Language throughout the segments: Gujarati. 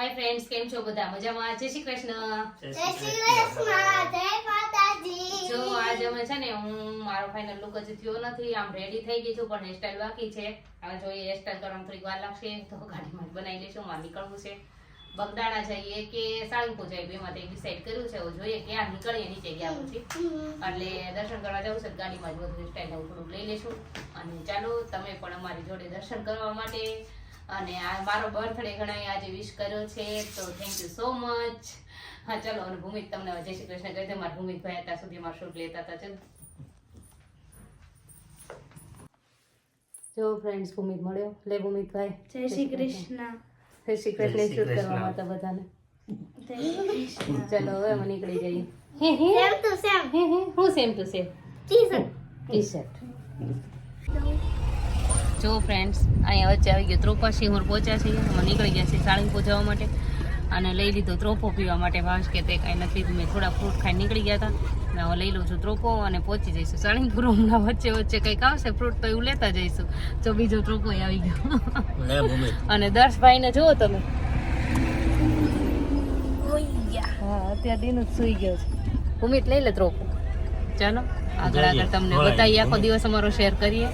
હાય ફ્રેન્ડ્સ કેમ છો બધા? મજામાં? જય શ્રી કૃષ્ણ. જય શ્રી કૃષ્ણ. જય માતાજી. જો આજ અમે છે ને હું મારો ફાઇનલ લુક જ થયો નથી. આમ રેડી થઈ ગઈ છું પણ હેરસ્ટાઈલ બાકી છે. હવે જોઈએ હેરસ્ટાઈલ કરવામાં થોડીક વાર લાગશે. તો ગાડીમાં જ બનાવી લઈશું મારે નીકળવું છે. બગદાણા જઈએ કે સાળંગપુર જઈએ બેમાંથી ડિસાઈડ કર્યું છે. હવે જોઈએ ક્યાં નીકળીએ નીચે ગયા પછી. એટલે દર્શન કરવા જવું છે તો ગાડીમાં જ બધું સ્ટાઇલ એવું થોડુંક લઈ લેશું અને ચાલો તમે પણ અમારી જોડે દર્શન કરવા માટે અને આ મારો બર્થડે ઘણાએ આજે વિશ કર્યો છે તો થેન્ક યુ સો મચ હા ચલો અને ભૂમિત તમને હવે જય શ્રી કૃષ્ણ કહી દે મારા ભૂમિકભાઈ અત્યાર સુધી મારો શૂટ લેતા હતા ચલો. જો ફ્રેન્ડ્સ ભૂમિત મળ્યો. લે ભૂમિતભાઈ જય શ્રી કૃષ્ણ. જય શ્રી કૃષ્ણ. શૂટ કરવા માટે બધાને. ચલો હવે અમે નીકળી જઈએ. Hey hey. Same to same. Hey hey. હું same to same? T-shirt. T-shirt જો ફ્રેન્ડ્સ અહીંયા વચ્ચે આવી ગયો ત્રોપા સિંહોર પહોંચ્યા છીએ. અમે નીકળી ગયા છીએ સાળંગ પહોંચવા માટે અને લઈ લીધો ત્રોપો પીવા માટે ભાવેશ કે તે કાંઈ નથી. મેં થોડા ફ્રૂટ ખાઈ નીકળી ગયા હતા. મેં હવે લઈ લઉં છું ત્રોપો અને પહોંચી જઈશું. સાળંગપુર હમણાં વચ્ચે વચ્ચે કંઈક આવશે ફ્રૂટ તો એવું લેતા જઈશું. જો બીજો ત્રોપો આવી ગયો. અને દર્શભાઈને જુઓ તમે. હા અત્યારે દિન જ સુઈ ગયો છે. ભૂમિત લઈ લે ત્રોપો. ચાલો આગળ આગળ તમને. બતાવીએ. આખો દિવસ અમારો શેર કરીએ.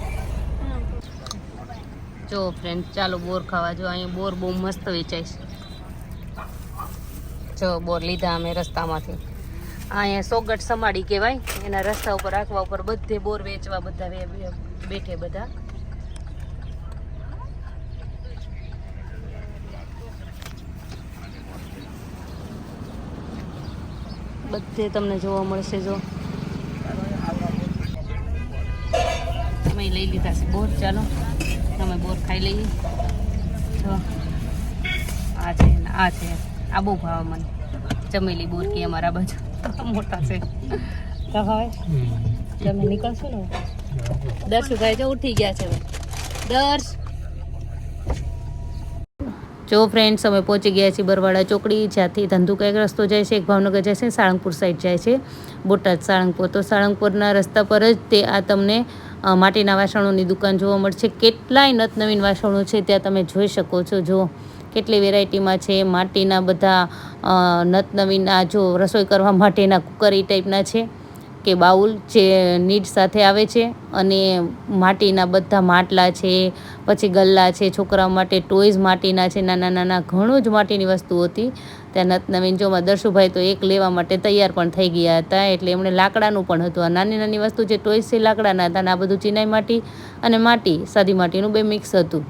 જો ફ્રેન્ડ ચાલો બોર ખાવા જો અહીંયા બોર બહુ મસ્ત વેચાય છે. જો બોર લીધા અમે રસ્તામાંથી. અહીંયા સોગટ સમાડી કહેવાય. એના રસ્તા ઉપર રાખવા ઉપર બધે બોર વેચવા બધા બેઠે બધા. બધે તમને જોવા મળશે જો. અમે લઈ લીધા છે બોર, ચાલો. બોર ખાઈ લઈએ. જો. આ છે આ છે. આ બહુ ભાવે મને. ચમેલી બોર અમારા બાજુ. મોટા છે. તો હવે તમે નીકળશો ને દર્શુભાઈ જો ઉઠી ગયા છે. દર્શ. જો ફ્રેન્ડ્સ અમે પહોંચી ગયા છીએ બરવાડા ચોકડી, જ્યાંથી ધંધુકા એક રસ્તો જાય છે, એક ભાવનગર જાય છે, સાળંગપુર સાઈડ જાય છે. બોટાદ સાળંગપુર. તો સાળંગપુરના રસ્તા પર જ તે આ તમને માટીના વાસણોની દુકાન જોવા મળશે. કેટલાય નતનવીન વાસણો છે ત્યાં તમે જોઈ શકો છો. જો કેટલી વેરાયટીમાં છે, માટીના બધા નતનવીન જો રસોઈ કરવા માટેના કુકર એ ટાઈપના છે કે બાઉલ જે નીડ સાથે આવે છે અને માટીના બધા માટલા છે પછી ગલ્લા છે, છોકરાઓ માટે ટોયઝ માટીના છે, નાના નાના ઘણું જ માટીની વસ્તુ હતી. ત્યાં નત, નવીન જોમાં દર્શુભાઈ તો એક લેવા માટે તૈયાર પણ થઈ ગયા હતા, એટલે એમણે લાકડાનું પણ હતું. આ નાની નાની વસ્તુ જે ટોયઝ છે, લાકડાના હતા અને આ બધું ચિનાઈ માટી અને માટી, સાદી માટીનું બે મિક્સ હતું.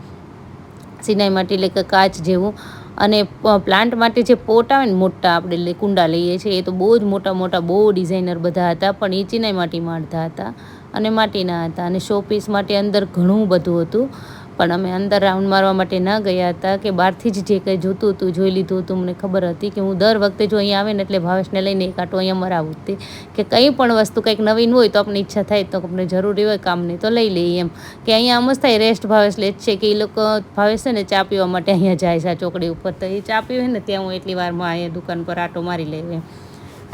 સિનાઈ માટી એટલે કે કાચ જેવું. અને પ્લાન્ટ માટે જે પોટ આવે ને મોટા આપણે કુંડા લઈએ છીએ, એ તો બહુ જ મોટા મોટા, બહુ ડિઝાઇનર બધા હતા, પણ એ ચિનાઈ માટી માણતા હતા અને માટીના હતા. અને શો પીસ માટે અંદર ઘણું બધું હતું. પણ અમે અંદર રાઉન્ડ મારવા માટે ન ગયા હતા કે બહારથી જ જે કંઈ જોતું હતું, જોઈ લીધું હતું, મને ખબર હતી કે હું દર વખતે જો અહીંયા આવે ને એટલે ભાવેશને લઈને એક આટો અહીંયા મરાવું તે કે કંઈ પણ વસ્તુ કંઈક નવીન હોય તો આપણી ઈચ્છા થાય તો આપણે જરૂરી હોય કામની તો લઈ લઈએ એમ. કે અહીંયા આમ જ થાય રેસ્ટ ભાવેશ લે છે કે એ લોકો ભાવેશ છે ને ચા પીવા માટે અહીંયા જાય છે આ ચોકડી ઉપર. તો એ ચા પીવે ને ત્યાં હું એટલી વારમાં અહીંયા દુકાન પર આટો મારી લઉં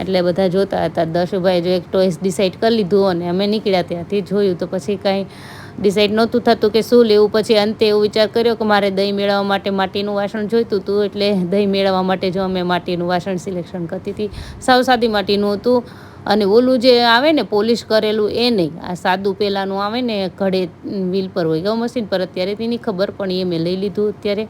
એટલે બધા જોતા હતા. દશુભાઈ જો એક ટોઈસ ડિસાઈડ કરી લીધું અને અમે નીકળ્યા ત્યાંથી જોયું તો પછી કાંઈ ડિસાઈડ નહોતું થતું કે શું લેવું. પછી અંતે એવો વિચાર કર્યો કે મારે દહીં મેળવવા માટે માટીનું વાસણ જોઈતું હતું, એટલે દહીં મેળવવા માટે જો અમે માટીનું વાસણ સિલેક્શન કરતી હતી. સાવ સાદી માટીનું હતું અને ઓલું જે આવે ને, પોલિશ કરેલું એ નહીં. આ સાદું પહેલાંનું આવે ને, ઘડે વ્હીલ પર હોય. ગૌ મશીન પર અત્યારે તેની ખબર પણ એ મેં લઈ લીધું અત્યારે.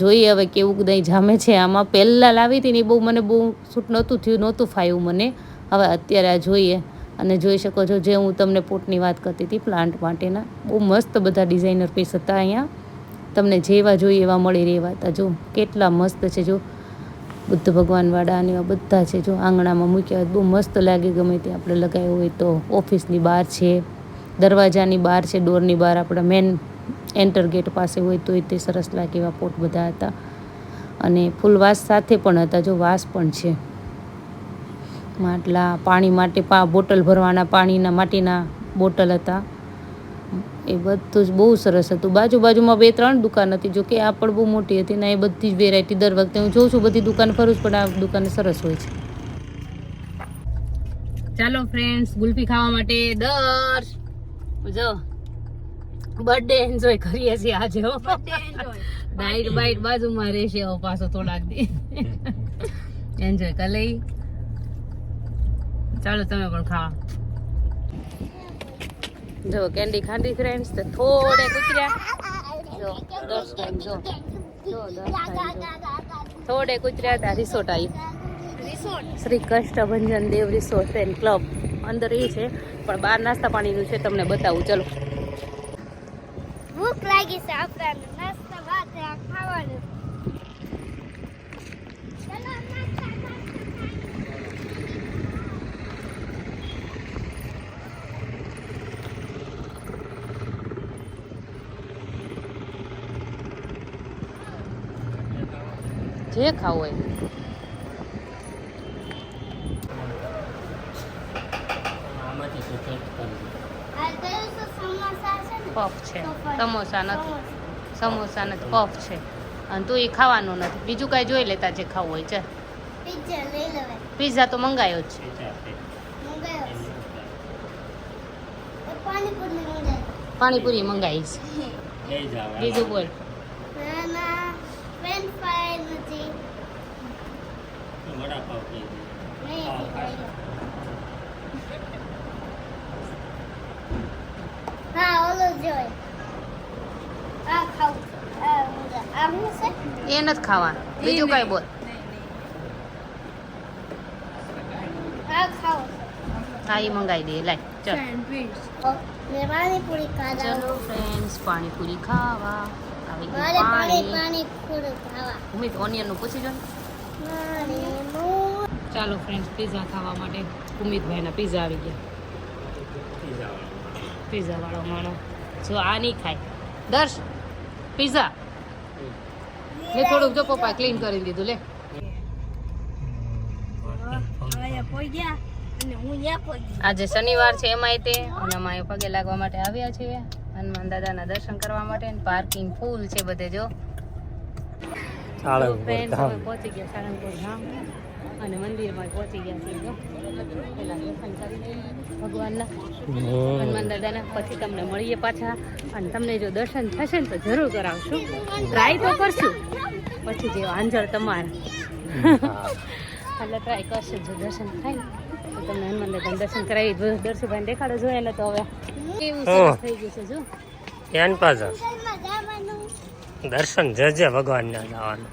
જોઈએ હવે કેવું દહીં જામે છે. આમાં પહેલાં લાવી હતી ને બહુ મને બહુ સૂટ નહોતું થયું, નહોતું ફાયું મને. હવે અત્યારે આ જોઈએ. અને જોઈ શકો છો જે હું તમને પોટની વાત કરતી હતી પ્લાન્ટ માટેના. બહુ મસ્ત બધા ડિઝાઇનર પીસ હતા અહીંયા. તમને જેવા જોઈએ એવા મળી રહેવા હતા. જો કેટલા મસ્ત છે જો. બુદ્ધ ભગવાનવાળા અને એવા બધા છે જો આંગણામાં મૂક્યા હોય બહુ મસ્ત લાગે ગમે તે આપણે લગાવ્યું હોય તો. ઓફિસની બહાર છે. દરવાજાની બહાર છે, ડોરની બહાર આપણા મેન એન્ટર ગેટ પાસે હોય તો તે સરસ લાગે એવા પોટ બધા હતા. અને ફૂલવાસ સાથે પણ હતા જો, વાસ પણ છે. માટલા પાણી માટે પા બોટલ ભરવાના પાણીના માટીના બોટલ હતા. એ બધું જ બહુ સરસ હતું. બાજુ બાજુમાં બે ત્રણ દુકાન હતી. જો કે આ પણ બહુ મોટી હતી ને એ બધી જ વેરાયટી દર વખતે હું જોઉં છું બધી દુકાન ફરું છું પણ આ દુકાન સરસ હોય છે. ચાલો ફ્રેન્ડ્સ ગુલ્ફી ખાવા માટે દર જો બર્થડે એન્જોય કરીએ છીએ આજે હો. ડાઈટ બાઈટ બાજુમાં રહેશે પાછો થોડાક દી. એન્જોય કરી લઈ. ચાલો તમે પણ ખાઓ. જો કેન્ડી ખાધી ફ્રેન્ડ્સ તો થોડે કૂતર્યા. જો દસ ટાઈમ જો. જો દસ ટાઈમ થોડે કૂતર્યા હતા રિસોર્ટ આવી. Shri Kashtabhanjan Dev resort and club અંદર એ છે પણ બહાર નાસ્તા પાણીનું છે તમને બતાવું. ચલો. ભૂખ લાગી છે આપણે નાસ્તા ભાત ખાવાનું ચલો નાસ્તા નાસ્તા જે ખાવું હોય. આમાંથી શું ટેસ્ટ કરવું આ તો સમોસા છે ને. પફ છે. સમોસા નથી. સમોસા. નથી. પફ છે. અને તું એ ખાવાનું નથી. બીજું કાંઈ જોઈ લેતા જે ખાવું હોય છે પિઝા તો મંગાયો જ છે. પીઝા છે. મંગાયો એની છે. પાણીપુરી મંગાવીશ બીજું બોલ ના ના ફ્રેન્ચ ફ્રાય નથી વડાપાવ કહી દે નહીં હા, લઈ લો. હા ઓલો જોઈ આ ખાવ આ મંગા. આ શું છે એ નથી ખાવા. બીજું કઈ બોલ. હા એ મંગાવી દે. લાય ચલ. પાણીપુરી ચલો ફ્રેન્ડ્સ પાણીપુરી ખાવા. આવી પાણી. ખાવા. ભૂમિત ઓનિયનનું પૂછી જો મો- ચાલો ફ્રેન્ડ્સ પીઝા ખાવા માટે ભૂમિતભાઈના પીઝા આવી ગયા. પીઝા પીઝા માણો. જો આ નહીં ખાય. દર્શ પીઝા મેં થોડુંક જો પપ્પા ક્લીન કરી દીધું લે. આજે શનિવાર છે એમાંય તે અને અમારે પગે લાગવા માટે આવ્યા છીએ. હનુમાન દાદાના દર્શન કરવા માટે પાર્કિંગ ફૂલ છે બધે જો. પહોંચી ગયા સાળંગપુર ધામ અને મંદિરમાં પહોંચી ગયા છીએ જો. દર્શન કરી લઈએ ભગવાનના હનુમાન દાદાના પછી તમને મળીએ પાછા. અને તમને જો દર્શન થશે ને તો જરૂર કરાવશું. ટ્રાય તો કરશું. પછી જે આંજળ તમારા. એટલે ટ્રાય કરશે જો દર્શન થાય. ને તો તમને હનુમાન દાદાના દર્શન કરાવી દર્શુભાઈ દેખાડો જો એને તો હવે કેવું સરસ થઈ ગયું છે જો. પાછા દર્શન જજે ભગવાનના જવાનું.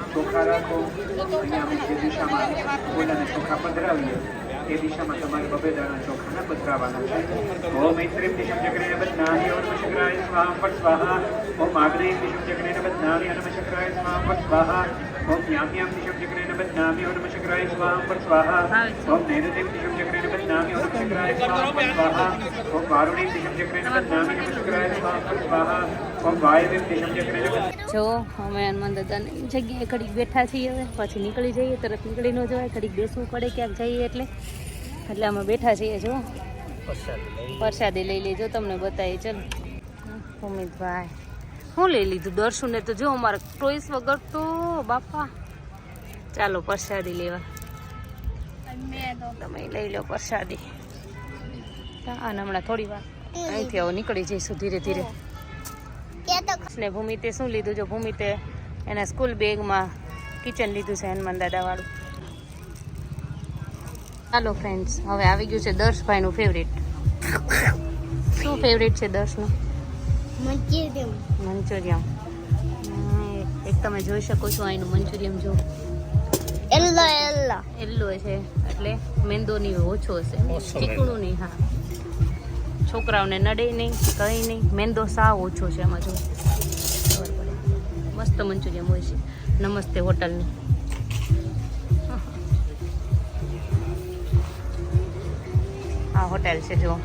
ચોખા રાખો અહીંયા અમે જે દિશામાં ઓલાને ચોખા ઓમ ઐત્રીમ દિશમ ચક્રેણ સ્વાહા ફટ સ્વાહા. ઓમ આગ્નેય દિશમ ચક્રેણ બદનામી અનમ શક્રાય સ્વાહા ફટ સ્વાહા. ઓમ યામ્યામ દિશમ ચક્રેણ બદનામી ઓમ શક્રાય સ્વાહા ફટ સ્વાહા. ઓમ ઓમ વાયવ્યમ દિશમ ચક્રેણ બદ જો, અમે હનુમાન દાદાની જગ્યાએ ઘડીક બેઠા છીએ હવે. પછી નીકળી જઈએ, તરત નીકળી ન જવાય. ઘડીક બેસવું પડે ક્યાંક જઈએ એટલે. એટલે અમે બેઠા છીએ, જો. પ્રસાદી લઈ લેજો, તમને બતાવી ચલ. અમિતભાઈ હું લઈ લીધું દર્શુને તો જો, અમારે ચોઈસ વગર તો બાપા. ચાલો, પ્રસાદી લેવા. તમે લઈ લો પ્રસાદી. અને હમણાં થોડી વાર. અહીંથી હવે નીકળી જઈશું ધીરે ધીરે. કે ને ભૂમિતે શું લીધું? જો ભૂમિતે એના સ્કૂલ બેગમાં કિચન લીધું છે હનુમાન દાદાવાળું. ચાલો ફ્રેન્ડ્સ હવે આવી ગયું છે દર્શભાઈનું ફેવરેટ શું ફેવરેટ છે દર્શનું? મંચુરિયન. મંચુરિયમ એક તમે જોઈ શકો છો અહીંનું મંચુરિયમ જો. એલ્લો એલ્લો. એલ્લો છે એટલે મેંદો ની ઓછો હશે ઓછો ચીકણું નહીં હા. છોકરાઓને નડે નહીં કંઈ નહીં. મેંદો સાવ ઓછો છે આમાં જો. મસ્ત મંચુરિયમ હોય છે. નમસ્તે હોટલની. આ હોટેલ છે જો.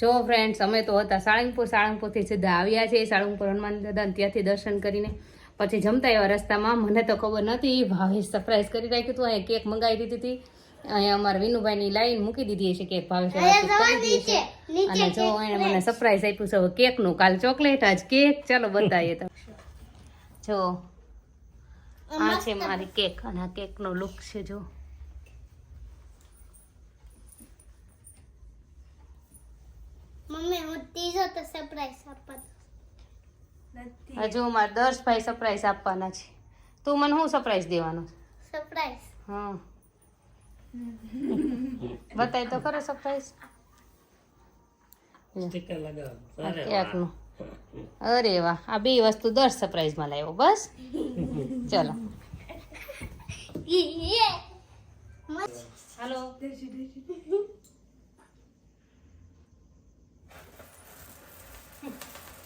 જો ફ્રેન્ડ્સ અમે તો હતા સાળંગપુર. સાળંગપુરથી સીધા આવ્યા છે સાળંગપુર હનુમાન દાદા ત્યાંથી દર્શન કરીને પછી જમતા એવા રસ્તામાં. મને તો ખબર નથી ભાવે સરપ્રાઈઝ કરી રાખ્યું હતું. અહીંયા કેક મંગાવી દીધી હતી. અહીંયા અમારા વિનુભાઈની લાઈન મૂકી દીધી હશે કેક ભાવે દીધી અને જો એને મને સરપ્રાઈઝ આપ્યું છે કેકનું કાલ ચોકલેટ આજ કેક ચાલો બતાવીએ તો જો આ છે મારી કેક અને આ કેકનો લુક છે જો. મમ્મી હું ત્રીજો તો સરપ્રાઈઝ આપવાનો હજુ મારે ભાઈ સરપ્રાઈઝ આપવાના છે. તું મને શું સરપ્રાઈઝ દેવાનો? સરપ્રાઈઝ હા. બતાય તો ખરો સરપ્રાઈઝ સ્ટીકર લગાવો અરે વાહ. આ બે વસ્તુ દર સરપ્રાઈઝમાં લાવ્યો. બસ. ચલો. હાલો થેન્ક યુ બધાને વખત પણ નથી કાં? સરસરિયું થઈ ગયું. મમ્મી હાલો હારે ફૂક મારી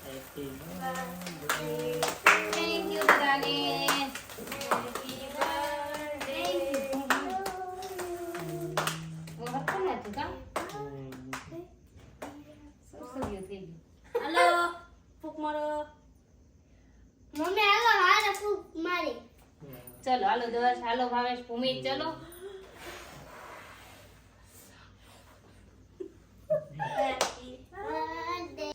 ચલો હાલો દસ હાલો ભાવેશ ભૂમિ ચલો Birthday.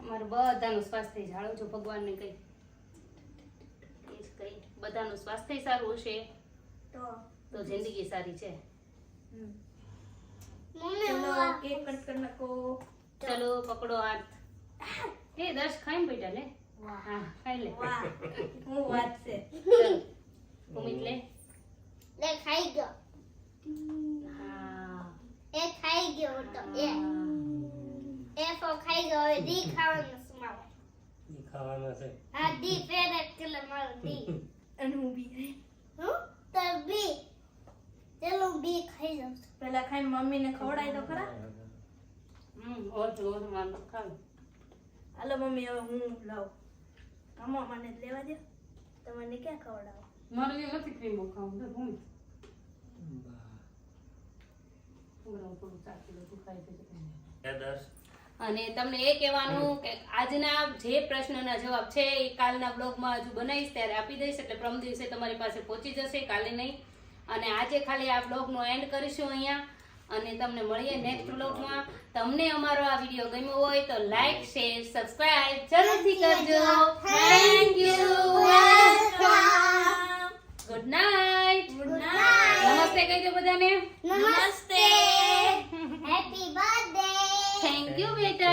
તમારું બધાનું સ્વાસ્થ્ય જાળવજો ભગવાનને કહી. એ જ કઈ બધાનું સ્વાસ્થ્ય સારું હશે. તો. જિંદગી સારી છે. હું ચલો પકડો હાથ. હે દસ ખાઈ બેટા લે હા ખાઈ લે. ચલો ભૂમિત લે. લે ખાઈ ગયો. હા. એ ખાઈ ગયો તો એ. એ ફો ખાઈ ગયો હવે દી ખાવાનું. છે ખાવાનો છે. આ ડી ફેવરેટ કલર મારો ડી હું તો બી. ચલો બી ખાઈ જાઉં પહેલા પેલા ખાઈ મમ્મીને ખવડાય તો ખરા. હમ ઓછું ઓર મારું ખાવ. હાલો મમ્મી હવે હું લાવ. આમાં મને જ લેવા દે તમને ક્યાં ખવડાવો મારું નથી ક્રીમો ખાવું તો ભૂમિ થોડું ચાખી લો તું ખાઈ દર્શ અને તમને એ કહેવાનું કે આજના જે પ્રશ્નના જવાબ છે એ કાલના બ્લોગમાં હજુ બનાવીશ ત્યારે આપી દઈશ. એટલે પ્રમ દિવસે તમારી પાસે પહોંચી જશે કાલે નહીં. અને આજે ખાલી આ બ્લોગનો એન્ડ કરીશું અહીંયા. અને તમને મળીએ નેક્સ્ટ બ્લોગમાં. તમને અમારો આ વીડિયો ગમ્યો હોય તો લાઈક શેર સબસ્ક્રાઇબ જરૂરથી કરજો. Thank you good night good night નમસ્તે કહી દો બધાને. નમસ્તે. હેપી બર્થડે થેન્ક યુ બેટા